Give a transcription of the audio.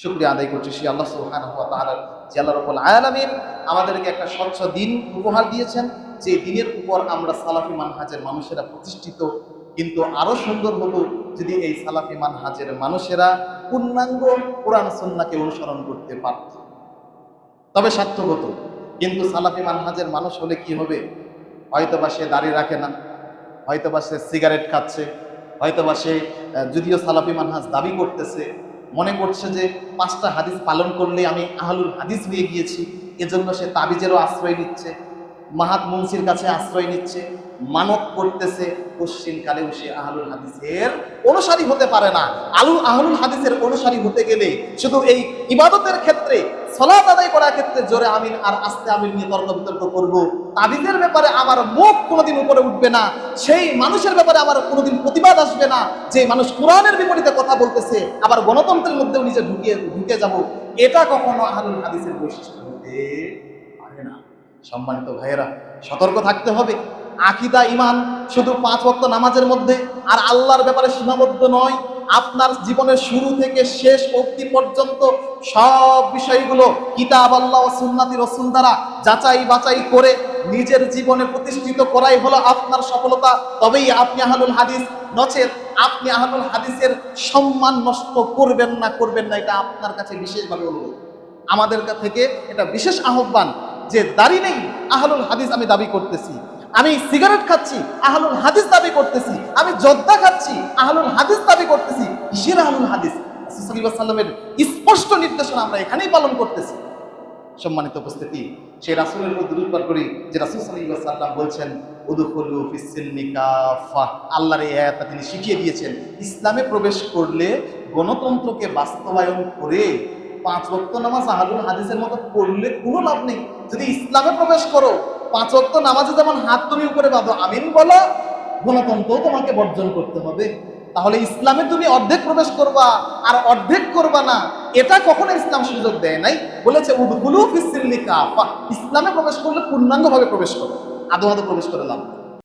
শুক্রিয়া আদায় করছি সে আল্লাহ আল্লাহ রাব্বুল আলামিন আমাদেরকে একটা স্বচ্ছ দিন উপহার দিয়েছেন। যে দিনের উপর আমরা সালাফি মানহাজের মানুষেরা প্রতিষ্ঠিত, কিন্তু আরও সুন্দর হতো যদি এই সালাফি মানহাজের মানুষেরা পূর্ণাঙ্গ কোরআন সুন্নাহকে অনুসরণ করতে পারত। তবে সার্থকত, কিন্তু সালাফি মানহাজের মানুষ হলে কি হবে? হয়তোবা সে দাড়ি রাখে না, হয়তোবা সে সিগারেট খাচ্ছে, হয়তোবা সে যদিও সালাফি মানহাজ দাবি করতেছে মনে করছে যে পাঁচটা হাদিস পালন করলে আমি আহলুল হাদিস হয়ে গিয়েছি, এজন্য সে তাবিজেরও আশ্রয় নিচ্ছে, মাহাত মুন্সির কাছে আশ্রয় নিচ্ছে, মানত করতেছে, পশ্চিমকালেও সে আহলুল হাদিসের অনুসারী হতে পারে না। আলু আহলুল হাদিসের অনুসারী হতে গেলে শুধু এই ইবাদতের ক্ষেত্রে সলাত আদায় করার ক্ষেত্রে জোরে আমিন আর আস্তে আমিন নিয়ে তর্ক বিতর্ক করব। তাবিজের ব্যাপারে আমার মুখ কোনোদিন উপরে উঠবে না। সেই মানুষের ব্যাপারে আমার কোনোদিন প্রতিবাদ আসবে না। যে মানুষ কোরআনের বিপরীতে কথা বলতেছে, আবার গণতন্ত্রের মধ্যেও নিজে ঢুকিয়ে, ঢুকে যাব। এটা কখনো আহলুল হাদিসের বৈশিষ্ট্য হতে পারে না। সম্মানিত ভাইয়েরা, সতর্ক থাকতে হবে। আকিদা ইমান শুধু পাঁচ ওয়াক্ত নামাজের মধ্যে আর আল্লাহর ব্যাপারে সীমাবদ্ধ নয়। আপনার জীবনের শুরু থেকে শেষ অবধি পর্যন্ত সব বিষয়গুলো কিতাব আল্লাহ ও সুন্নাতি রসুল দ্বারা যাচাই বাছাই করে নিজের জীবনে প্রতিষ্ঠিত করাই হলো আপনার সফলতা। তবেই আপনি আহলুল হাদিস, নচেত আপনি আহলুল হাদিসের সম্মান নষ্ট করবেন না করবেন না, এটা আপনার কাছে বিশেষভাবে অনুরোধ। আমাদের থেকে এটা বিশেষ আহ্বান যে দাড়ি নেই, আহলুল হাদিস আমি দাবি করতেছি। আমি সিগারেট খাচ্ছি, আহলুল হাদিস দাবি করতেছি। আমি জর্দা খাচ্ছি, আহলুল হাদিস দাবি করতেছি। কিসের আহলুল হাদিস। সাল্লামের স্পষ্ট নির্দেশনা আমরা এখানেই পালন করতেছি। সম্মানিত উপস্থিতি, সেই রাসূলের উপর দূর করি, যে রাসুল সাল্লাল্লাহু সাল্লাম বলছেন আল্লাহর এই আয়াতটা তিনি শিখিয়ে দিয়েছেন। ইসলামে প্রবেশ করলে গণতন্ত্রকে বাস্তবায়ন করে পাঁচ ওয়াক্ত নামাজ আহলুল হাদিসের মতো পড়লে কোনো লাভ নেই। যদি ইসলামে প্রবেশ করো পাঁচ ওয়াক্ত নামাজে যেমন হাত তুমি উপরে বাঁধো, আমিন বলো গণতন্ত্র তোমাকে বর্জন করতে হবে। তাহলে ইসলামে তুমি অর্ধেক প্রবেশ করবা আর অর্ধেক করবা না, এটা কখনো ইসলাম সুযোগ দেয় নাই। বলেছে উদ্গুলু ফিসিল্লি কাফা। ইসলামে প্রবেশ করলে পূর্ণাঙ্গভাবে প্রবেশ করো। আদৌ আদৌ প্রবেশ করে লাভ।